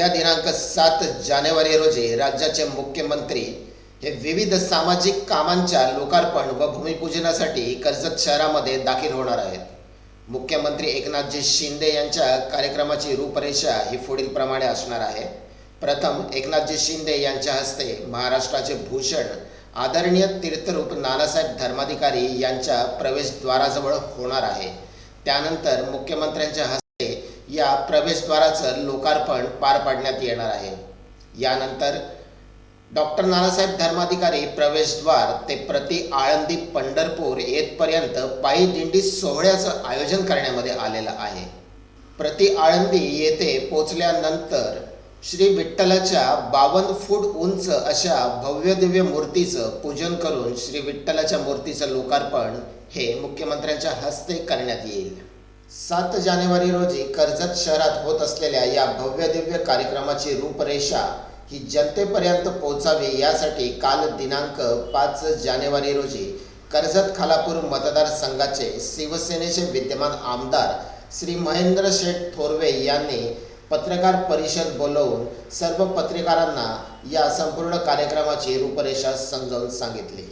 उद्या दिनांक सात जानेवारी रोजी राज्याचे मुख्यमंत्री हे विविध सामाजिक कामांच्या लोकार्पण व भूमिपूजनासाठी कर्जत शहरामध्ये दाखल होणार आहेत. मुख्यमंत्री एकनाथजी शिंदे यांच्या कार्यक्रमाची रूपरेषा ही पुढील प्रमाणे असणार आहे. प्रथम एकनाथजी शिंदे यांच्या हस्ते महाराष्ट्राचे भूषण आदरणीय तीर्थरूप नानासाहेब धर्माधिकारी यांच्या प्रवेशद्वाराजवळ होणार आहे. त्यानंतर मुख्यमंत्र्यांच्या हस्ते या प्रवेशद्वाराचं लोकार्पण पार पाडण्यात येणार आहे. यानंतर डॉक्टर नानासाहेब धर्माधिकारी प्रवेशद्वार ते प्रति आळंदी पंढरपूर येथपर्यंत पायी दिंडी सोहळ्याचं आयोजन करण्यामध्ये आलेलं आहे. प्रति आळंदी येथे पोचल्यानंतर श्री विठ्ठलाच्या बावन्न फूट उंच अशा भव्यदिव्य मूर्तीचं पूजन करून श्री विठ्ठलाच्या मूर्तीचं लोकार्पण हे मुख्यमंत्र्यांच्या हस्ते करण्यात येईल. सात जानेवारी रोजी कर्जत शहरात होत असलेल्या या भव्य दिव्य कार्यक्रमाची रूपरेषा ही जनतेपर्यंत पोहोचावी यासाठी काल दिनांक पाच जानेवारी रोजी कर्जत खालापूर मतदारसंघाचे शिवसेनेचे विद्यमान आमदार श्री महेंद्र शेठ थोरवे यांनी पत्रकार परिषद बोलवून सर्व पत्रकारांना या संपूर्ण कार्यक्रमाची रूपरेषा समजावून सांगितली.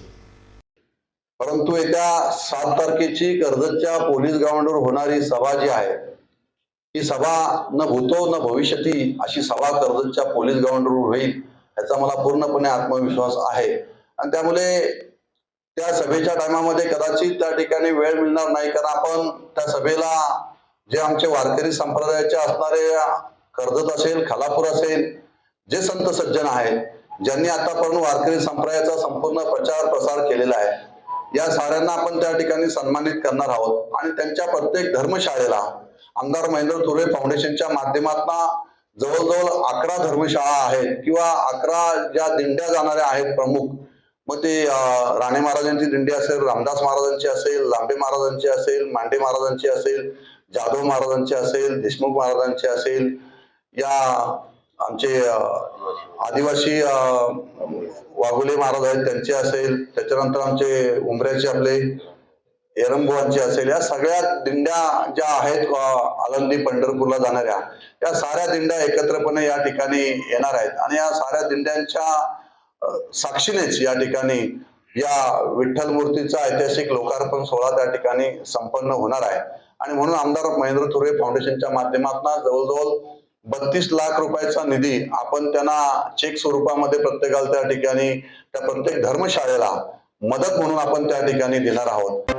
परंतु येत्या सात तारखेची कर्जतच्या पोलीस ग्राउंडवर होणारी सभा जी आहे ही सभा न भूतो न भविष्यती अशी सभा कर्जतच्या पोलीस ग्राउंडवर होईल याचा मला पूर्णपणे आत्मविश्वास आहे. आणि त्यामुळे त्या सभेच्या टायमामध्ये कदाचित त्या ठिकाणी वेळ मिळणार नाही कारण आपण त्या सभेला जे आमचे वारकरी संप्रदायाचे असणारे कर्जत असेल खालापूर असेल जे संत सज्जन आहेत ज्यांनी आतापर्यंत वारकरी संप्रदायाचा संपूर्ण प्रचार प्रसार केलेला आहे या साऱ्यांना आपण त्या ठिकाणी सन्मानित करणार आहोत. आणि त्यांच्या प्रत्येक धर्मशाळेला आमदार महेंद्र तुरे फाउंडेशनच्या माध्यमातून जवळजवळ अकरा धर्मशाळा आहेत किंवा अकरा ज्या दिंड्या जाणाऱ्या आहेत प्रमुख. मग ते राणे महाराजांची दिंडी असेल रामदास महाराजांची असेल लांबे महाराजांची असेल मांडे महाराजांची असेल जाधव महाराजांची असेल देशमुख महाराजांची असेल या आमचे आदिवासी वाघुले महाराज आहेत त्यांचे असेल त्याच्यानंतर आमचे उमऱ्याचे आपले एरंबुवांचे असेल या सगळ्या दिंड्या ज्या आहेत आलंदी आळंदी पंढरपूरला जाणाऱ्या या साऱ्या दिंड्या एकत्रपणे या ठिकाणी येणार आहेत. आणि या साऱ्या दिंड्यांच्या साक्षीनेच या ठिकाणी या विठ्ठल मूर्तीचा ऐतिहासिक लोकार्पण सोहळा त्या ठिकाणी संपन्न होणार आहे. आणि म्हणून आमदार महेंद्र थोरे फाउंडेशनच्या माध्यमातून जवळजवळ बत्तीस लाख रुपयाचा निधी आपण त्यांना चेक स्वरूपामध्ये प्रत्येकाला त्या ठिकाणी त्या प्रत्येक धर्मशाळेला मदत म्हणून आपण त्या ठिकाणी देणार आहोत.